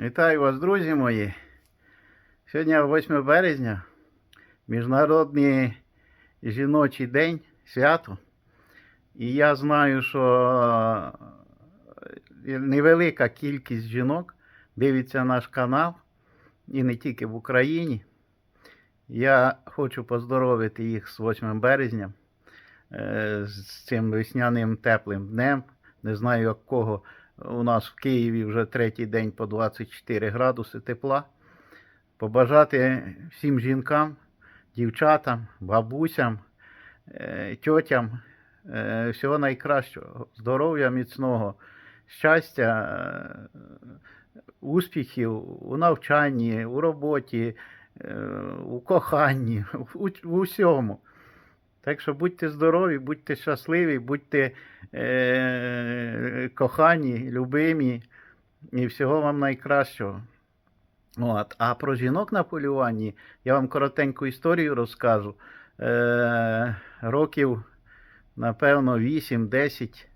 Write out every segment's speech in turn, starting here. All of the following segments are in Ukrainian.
Вітаю вас, друзі мої. Сьогодні 8 березня, Міжнародний жіночий день, свято. І я знаю, що е, невелика кількість жінок дивиться наш канал, і не тільки в Україні. Я хочу поздоровити їх з 8 березня, е, з цим весняним теплим днем. Не знаю, якого у нас в Києві вже третій день по 24 градуси тепла. Побажати всім жінкам, дівчатам, бабусям, е, тьотям е, всього найкращого, здоров'я міцного, щастя, е, успіхів у навчанні, у роботі, у коханні, у, в усьому. Так що будьте здорові, будьте щасливі, будьте е, кохані, любимі і всього вам найкращого. От. А про жінок на полюванні я вам коротеньку історію розкажу. Е, років, напевно, 8-10.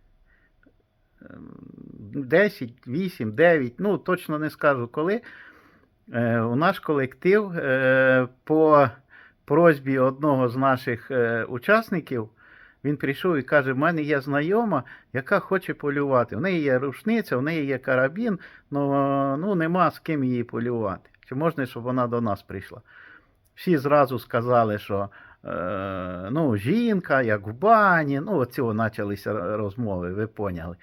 10, 8, 9, ну точно не скажу коли. Е, у наш колектив е, по просьбі одного з наших е, учасників він прийшов і каже: в мене є знайома, яка хоче полювати. В неї є рушниця, в неї є карабін, але ну, нема з ким її полювати. Чи можна, щоб вона до нас прийшла? Всі зразу сказали, що ну, жінка, як в бані, ну, оці почалися розмови, ви поняли.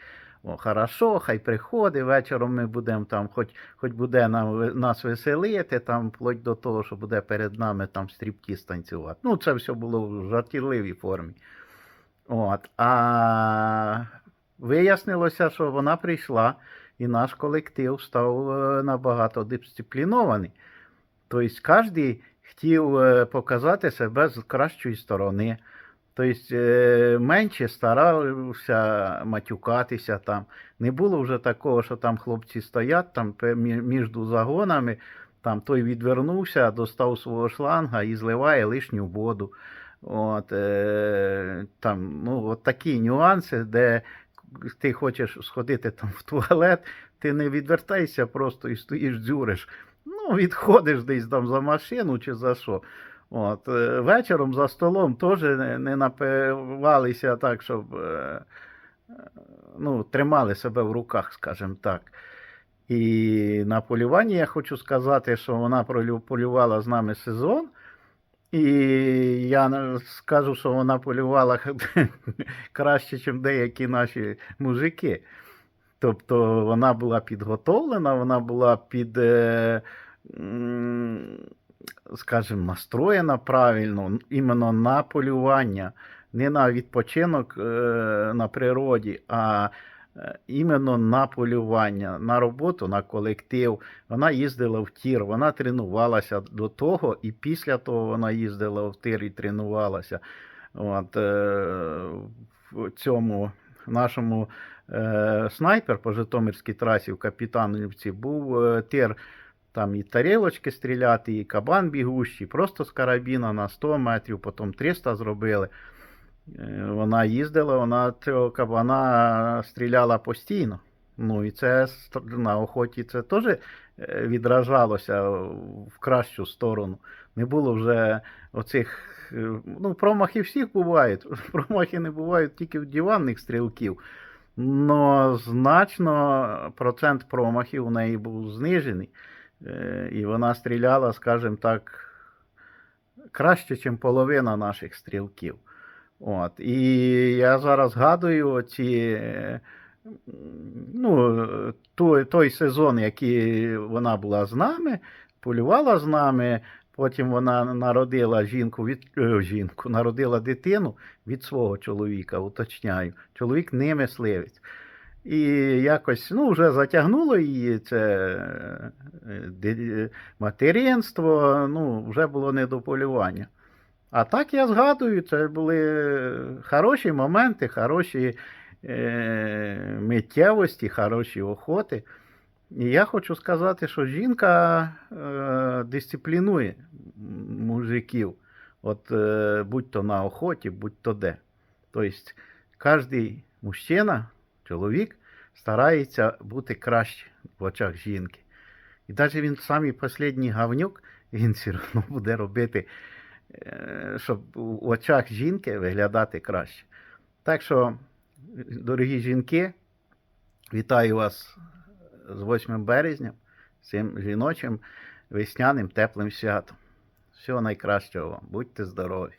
О, хорошо, хай приходить, вечором ми будемо там, хоч, хоч буде нам, нас веселити, там, вплоть до того, що буде перед нами там стріптіз танцювати. Ну, це все було в жартівливій формі. От. А вияснилося, що вона прийшла, і наш колектив став е, набагато дисциплінований. Тобто кожен хотів е, показати себе з кращої сторони. Тобто е, менше старався матюкатися там. Не було вже такого, що там хлопці стоять там між загонами, там той відвернувся, достав свого шланга і зливає лишню воду. От, е, там, ну, от такі нюанси, де ти хочеш сходити там в туалет, ти не відвертайся просто і стоїш дзюриш. Ну, відходиш десь там за машину чи за що. От, е, вечором за столом теж не, напивалися так, щоб е, е, ну, тримали себе в руках, скажімо так. І на полюванні я хочу сказати, що вона полювала з нами сезон. І я скажу, що вона полювала краще, ніж деякі наші мужики. Тобто вона була підготовлена, вона була під, скажімо, настроєна правильно, іменно на полювання, не на відпочинок е, на природі, а е, іменно на полювання, на роботу, на колектив. Вона їздила в тір, вона тренувалася до того, і після того вона їздила в тир і тренувалася. От, е, в цьому нашому снайпер по Житомирській трасі в Капітанівці був тир. Там і тарілочки стріляти, і кабан бігущий, просто з карабіна на 100 метрів, потім 300 зробили. Е, Вона їздила, вона цього кабана стріляла постійно. Ну і це на охоті це теж е, відражалося в кращу сторону. Не було вже оцих. е, Ну, промахи всіх бувають. Промахи не бувають тільки в диванних стрілків. Но значно процент промахів у неї був знижений. Е, І вона стріляла, скажімо так, краще, ніж половина наших стрілків. От. І я зараз згадую ці, е, ну, той, той сезон, який вона була з нами, полювала з нами. Потім вона народила жінку від е, жінку, народила дитину від свого чоловіка, уточняю. Чоловік не мисливець. І якось ну, вже затягнуло її це е, материнство, ну, вже було не до полювання. А так я згадую, це були хороші моменти, хороші е, миттєвості, хороші охоти. І я хочу сказати, що жінка е, дисциплінує мужиків, от е, будь то на охоті, будь то де. Тобто, кожен мужчина, чоловік старається бути краще в очах жінки. І навіть він самий останній гавнюк, він все одно буде робити, е, щоб у очах жінки виглядати краще. Так що, дорогі жінки, вітаю вас з 8 березня, з цим жіночим весняним теплим святом. Всього найкращого вам. Будьте здорові!